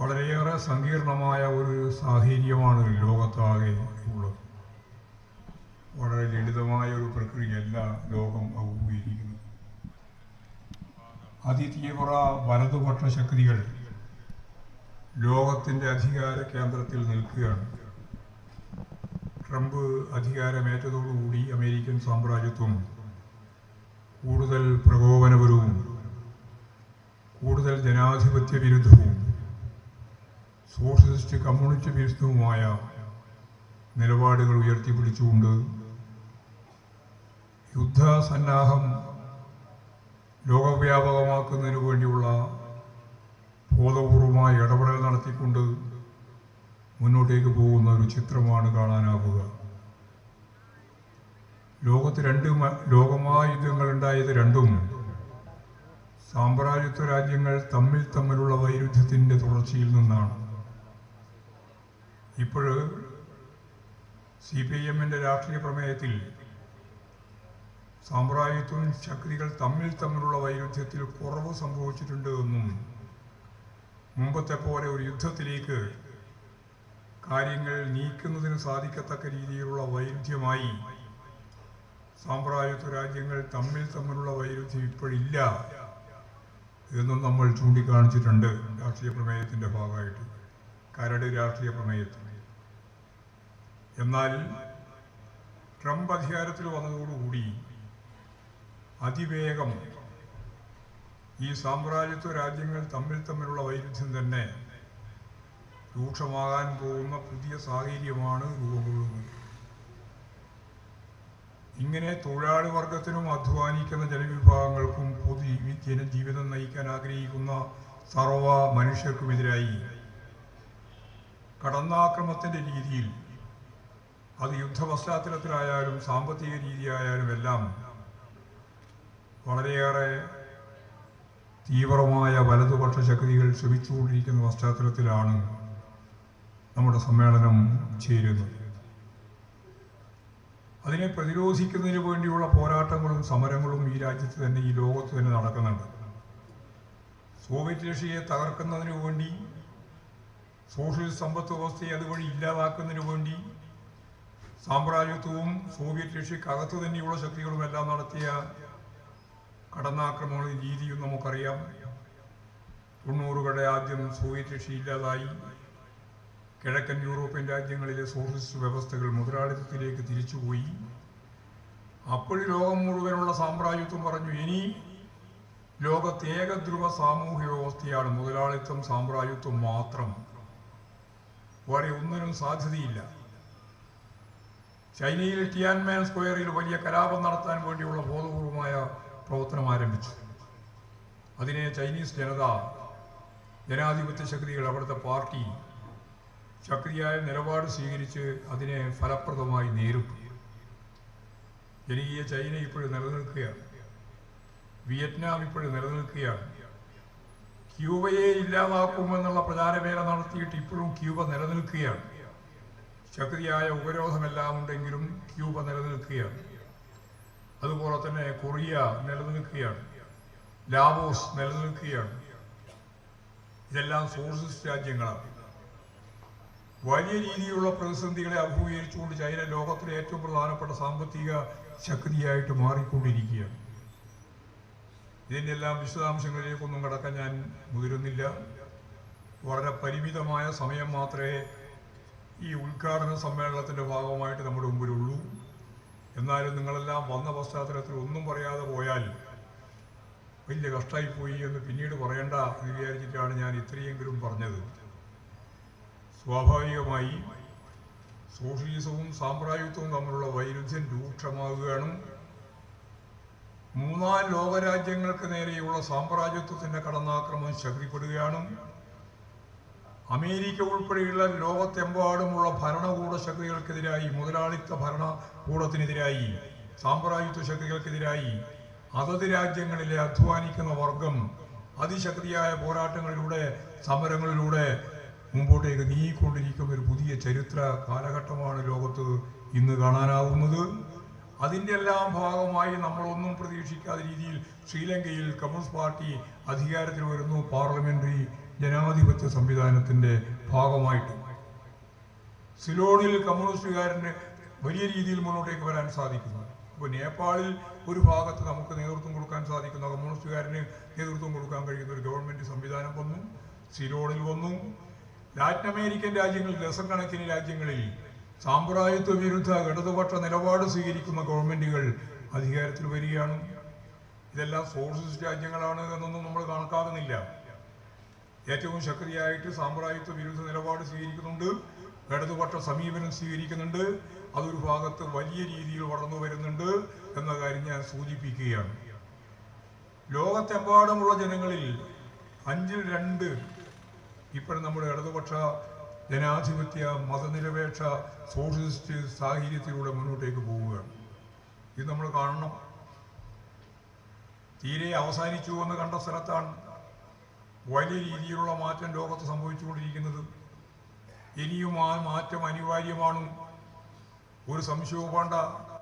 വളരെയേറെ സങ്കീർണമായ ഒരു സാഹചര്യമാണ് ലോകത്താകെ ഉള്ളത്. വളരെ ലളിതമായ ഒരു പ്രക്രിയയല്ല ലോകം അഭിമുഖീകരിക്കുന്നത് അതിതീവ്ര വലതുപക്ഷ ശക്തികൾ ലോകത്തിന്റെ അധികാര കേന്ദ്രത്തിൽ നിൽക്കുകയാണ്. ട്രംപ് അധികാരമേറ്റതോടുകൂടി അമേരിക്കൻ സാമ്രാജ്യത്വം കൂടുതൽ പ്രകോപനപരവും കൂടുതൽ ജനാധിപത്യ വിരുദ്ധവും സോഷ്യലിസ്റ്റ് കമ്മ്യൂണിസ്റ്റ് വിരുദ്ധവുമായ നിലപാടുകൾ ഉയർത്തിപ്പിടിച്ചുകൊണ്ട് യുദ്ധസന്നാഹം ലോകവ്യാപകമാക്കുന്നതിന് വേണ്ടിയുള്ള ബോധപൂർവമായ ഇടപെടൽ നടത്തിക്കൊണ്ട് മുന്നോട്ടേക്ക് പോകുന്ന ഒരു ചിത്രമാണ് കാണാനാവുക. ലോകത്ത് രണ്ട് ലോകമഹായുദ്ധങ്ങൾ ഉണ്ടായത് രണ്ടും സാമ്രാജ്യത്വ രാജ്യങ്ങൾ തമ്മിൽ തമ്മിലുള്ള വൈരുദ്ധ്യത്തിന്റെ തുടർച്ചയിൽ നിന്നാണ്. ഇപ്പോഴ് സി പി ഐ എമ്മിന്റെ രാഷ്ട്രീയ പ്രമേയത്തിൽ സാമ്പ്രായത്വം ശക്തികൾ തമ്മിൽ തമ്മിലുള്ള വൈരുദ്ധ്യത്തിൽ കുറവ് സംഭവിച്ചിട്ടുണ്ട് എന്നും മുമ്പത്തെ പോലെ ഒരു യുദ്ധത്തിലേക്ക് കാര്യങ്ങൾ നീക്കുന്നതിന് സാധിക്കത്തക്ക രീതിയിലുള്ള വൈരുദ്ധ്യമായി സാമ്പ്രായത്വ രാജ്യങ്ങൾ തമ്മിൽ തമ്മിലുള്ള വൈരുദ്ധ്യം ഇപ്പോഴില്ല എന്നും നമ്മൾ ചൂണ്ടിക്കാണിച്ചിട്ടുണ്ട് രാഷ്ട്രീയ പ്രമേയത്തിന്റെ ഭാഗമായിട്ട് കരട് രാഷ്ട്രീയ പ്രമേയത്തിൽ. എന്നാൽ ട്രംപ് അധികാരത്തിൽ വന്നതോടുകൂടി അതിവേഗം ഈ സാമ്രാജ്യത്വ രാജ്യങ്ങൾ തമ്മിൽ തമ്മിലുള്ള വൈരുദ്ധ്യം തന്നെ രൂക്ഷമാകാൻ പോകുന്ന പുതിയ സാഹചര്യമാണ് രൂപം ഇങ്ങനെ തൊഴിലാളി വർഗത്തിനും അധ്വാനിക്കുന്ന ജനവിഭാഗങ്ങൾക്കും പൊതു ജീവിതം നയിക്കാൻ ആഗ്രഹിക്കുന്ന സർവ മനുഷ്യർക്കുമെതിരായി കടന്നാക്രമത്തിന്റെ രീതിയിൽ അത് യുദ്ധ പശ്ചാത്തലത്തിലായാലും സാമ്പത്തിക രീതിയായാലും എല്ലാം വളരെയേറെ തീവ്രമായ വലതുപക്ഷ ശക്തികൾ ശ്രമിച്ചുകൊണ്ടിരിക്കുന്ന പശ്ചാത്തലത്തിലാണ് നമ്മുടെ സമ്മേളനം ചേരുന്നത്. അതിനെ പ്രതിരോധിക്കുന്നതിന് വേണ്ടിയുള്ള പോരാട്ടങ്ങളും സമരങ്ങളും ഈ രാജ്യത്ത് തന്നെ ഈ ലോകത്ത് തന്നെ നടക്കുന്നുണ്ട്. സോവിയറ്റ് റഷ്യയെ തകർക്കുന്നതിന് വേണ്ടി സോഷ്യൽ സമ്പത്ത് വ്യവസ്ഥയെ അതുവഴി ഇല്ലാതാക്കുന്നതിന് വേണ്ടി സാമ്രാജ്യത്വവും സോവിയറ്റ് റഷ്യക്കകത്ത് തന്നെയുള്ള ശക്തികളും എല്ലാം നടത്തിയ കടന്നാക്രമണ രീതിയും നമുക്കറിയാം. തൊണ്ണൂറുകളുടെ ആദ്യം സോവിയറ്റ് റഷ്യ ഇല്ലാതായി. കിഴക്കൻ യൂറോപ്യൻ രാജ്യങ്ങളിലെ സോഷ്യലിസ്റ്റ് വ്യവസ്ഥകൾ മുതലാളിത്തത്തിലേക്ക് തിരിച്ചുപോയി. അപ്പോൾ ലോകം മുഴുവനുള്ള സാമ്രാജ്യത്വം പറഞ്ഞു ഇനി ലോകത്ത് സാമൂഹ്യ വ്യവസ്ഥയാണ് മുതലാളിത്തം സാമ്രാജ്യത്വം മാത്രം. വേറെ ഒന്നിനും സാധ്യതയില്ല. ചൈനയിൽ ടിയാൻമാൻ സ്ക്വയറിൽ വലിയ കലാപം നടത്താൻ വേണ്ടിയുള്ള ബോധപൂർവമായ പ്രവർത്തനം ആരംഭിച്ചു. അതിനെ ചൈനീസ് ജനത ജനാധിപത്യ ശക്തികൾ അവിടുത്തെ പാർട്ടി ശക്തിയായ നിലപാട് സ്വീകരിച്ച് അതിനെ ഫലപ്രദമായി നേരിട്ടു. ജനകീയ ചൈന ഇപ്പോഴും നിലനിൽക്കുകയാണ്. വിയറ്റ്നാം ഇപ്പോഴും നിലനിൽക്കുകയാണ്. ക്യൂബയെ ഇല്ലാതാക്കുമെന്നുള്ള പ്രചാരവേല നടത്തിയിട്ട് ഇപ്പോഴും ക്യൂബ നിലനിൽക്കുകയാണ്. ശക്തിയായ ഉപരോധമെല്ലാം ഉണ്ടെങ്കിലും ക്യൂബ നിലനിൽക്കുകയാണ്. അതുപോലെ തന്നെ കൊറിയ നിലനിൽക്കുകയാണ്. ലാവോസ് നിലനിൽക്കുകയാണ്. ഇതെല്ലാം സോഷ്യലിസ്റ്റ് രാജ്യങ്ങളാണ്. വലിയ രീതിയിലുള്ള പ്രതിസന്ധികളെ അഭിമുഖീകരിച്ചുകൊണ്ട് ചൈന ലോകത്തിലെ ഏറ്റവും പ്രധാനപ്പെട്ട സാമ്പത്തിക ശക്തിയായിട്ട് മാറിക്കൊണ്ടിരിക്കുകയാണ്. ഇതിന്റെ എല്ലാം വിശദാംശങ്ങളിലേക്കൊന്നും കടക്കാൻ ഞാൻ മുതിരുന്നില്ല. വളരെ പരിമിതമായ സമയം മാത്രമേ ഈ ഉദ്ഘാടന സമ്മേളനത്തിന്റെ ഭാഗമായിട്ട് നമ്മുടെ മുമ്പിലുള്ളൂ. എന്നാലും നിങ്ങളെല്ലാം വന്ന പശ്ചാത്തലത്തിൽ ഒന്നും പറയാതെ പോയാൽ വലിയ കഷ്ടമായിപ്പോയി എന്ന് പിന്നീട് പറയണ്ട എന്ന് വിചാരിച്ചിട്ടാണ് ഞാൻ ഇത്രയെങ്കിലും പറഞ്ഞത്. സ്വാഭാവികമായി സോഷ്യലിസവും സാമ്രാജ്യത്വവും തമ്മിലുള്ള വൈരുദ്ധ്യം രൂക്ഷമാകുകയാണ്. മൂന്നാം ലോകരാജ്യങ്ങൾക്ക് നേരെയുള്ള സാമ്രാജ്യത്വത്തിന്റെ കടന്നാക്രമം ശക്തിപ്പെടുകയാണ്. അമേരിക്ക ഉൾപ്പെടെയുള്ള ലോകത്തെമ്പാടുമുള്ള ഭരണകൂട ശക്തികൾക്കെതിരായി മുതലാളിത്ത ഭരണകൂടത്തിനെതിരായി സാമ്പ്രാജ്യത്വ ശക്തികൾക്കെതിരായി അതത് രാജ്യങ്ങളിലെ അധ്വാനിക്കുന്ന വർഗം അതിശക്തിയായ പോരാട്ടങ്ങളിലൂടെ സമരങ്ങളിലൂടെ മുമ്പോട്ടേക്ക് നീങ്ങിക്കൊണ്ടിരിക്കുന്ന ഒരു പുതിയ ചരിത്ര കാലഘട്ടമാണ് ലോകത്ത് ഇന്ന് കാണാനാവുന്നത്. അതിന്റെ എല്ലാം ഭാഗമായി നമ്മളൊന്നും പ്രതീക്ഷിക്കാത്ത രീതിയിൽ ശ്രീലങ്കയിൽ കമ്മ്യൂണിസ്റ്റ് പാർട്ടി അധികാരത്തിൽ വരുന്നു. പാർലമെന്ററി ജനാധിപത്യ സംവിധാനത്തിന്റെ ഭാഗമായിട്ട്. സിലോണിൽ കമ്മ്യൂണിസ്റ്റുകാരന് വലിയ രീതിയിൽ മുന്നോട്ടേക്ക് വരാൻ സാധിക്കുന്നു. ഇപ്പോൾ നേപ്പാളിൽ ഒരു ഭാഗത്ത് നമുക്ക് നേതൃത്വം കൊടുക്കാൻ സാധിക്കുന്ന കമ്മ്യൂണിസ്റ്റുകാരന് നേതൃത്വം കൊടുക്കാൻ കഴിയുന്ന ഒരു ഗവൺമെന്റ് സംവിധാനം വന്നു. സിലോണിൽ വന്നു. ലാറ്റിൻ അമേരിക്കൻ രാജ്യങ്ങളിൽ കണക്കിന് രാജ്യങ്ങളിൽ സാമ്പ്രായത്വ വിരുദ്ധ ഇടതുപക്ഷ നിലപാട് സ്വീകരിക്കുന്ന ഗവൺമെന്റുകൾ അധികാരത്തിൽ വരികയാണ്. ഇതെല്ലാം സോഷ്യലിസ്റ്റ് രാജ്യങ്ങളാണ് എന്നൊന്നും നമ്മൾ കണക്കാക്കുന്നില്ല. ഏറ്റവും ശക്തിയായിട്ട് സാമ്പ്രായത്വ വിരുദ്ധ നിലപാട് സ്വീകരിക്കുന്നുണ്ട്. ഇടതുപക്ഷ സമീപനം സ്വീകരിക്കുന്നുണ്ട്. അതൊരു ഭാഗത്ത് വലിയ രീതിയിൽ വളർന്നു വരുന്നുണ്ട് എന്ന കാര്യം ഞാൻ സൂചിപ്പിക്കുകയാണ്. ലോകത്തെമ്പാടുമുള്ള ജനങ്ങളിൽ അഞ്ചിൽ രണ്ട് ഇപ്പോഴും നമ്മുടെ ഇടതുപക്ഷ ജനാധിപത്യ മതനിരപേക്ഷ സോഷ്യലിസ്റ്റ് സാഹചര്യത്തിലൂടെ മുന്നോട്ടേക്ക് പോവുകയാണ്. ഇത് നമ്മൾ കാണണം. തീരെ അവസാനിച്ചു എന്ന് കണ്ട സ്ഥലത്താണ് വലിയ രീതിയിലുള്ള മാറ്റം ലോകത്ത് സംഭവിച്ചുകൊണ്ടിരിക്കുന്നത്. ഇനിയും ആ മാറ്റം അനിവാര്യമാണ് ഒരു സംശയവും വേണ്ട